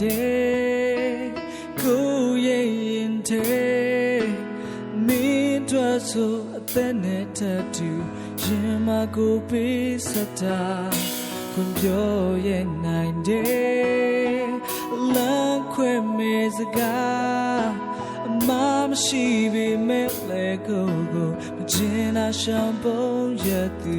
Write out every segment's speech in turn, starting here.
တဲ့ကိုရဲ့ရင်တဲ့မင်းတို့ဆိုအသက်နဲ့တတူရင်မကိုပေးစတာခွန်ပြောရဲ့နိုင်တဲ့လမ်းခွဲမေစကားအမမရှိပေမဲ့လေကိုကိုမကျင်လာရှောင်ပုံရသူ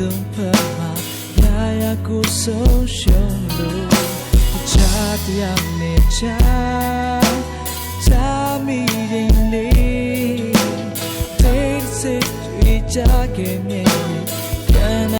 away the pama, Yaya go so show low, chat ya me chat, Tammy in me, take it, we jacket me.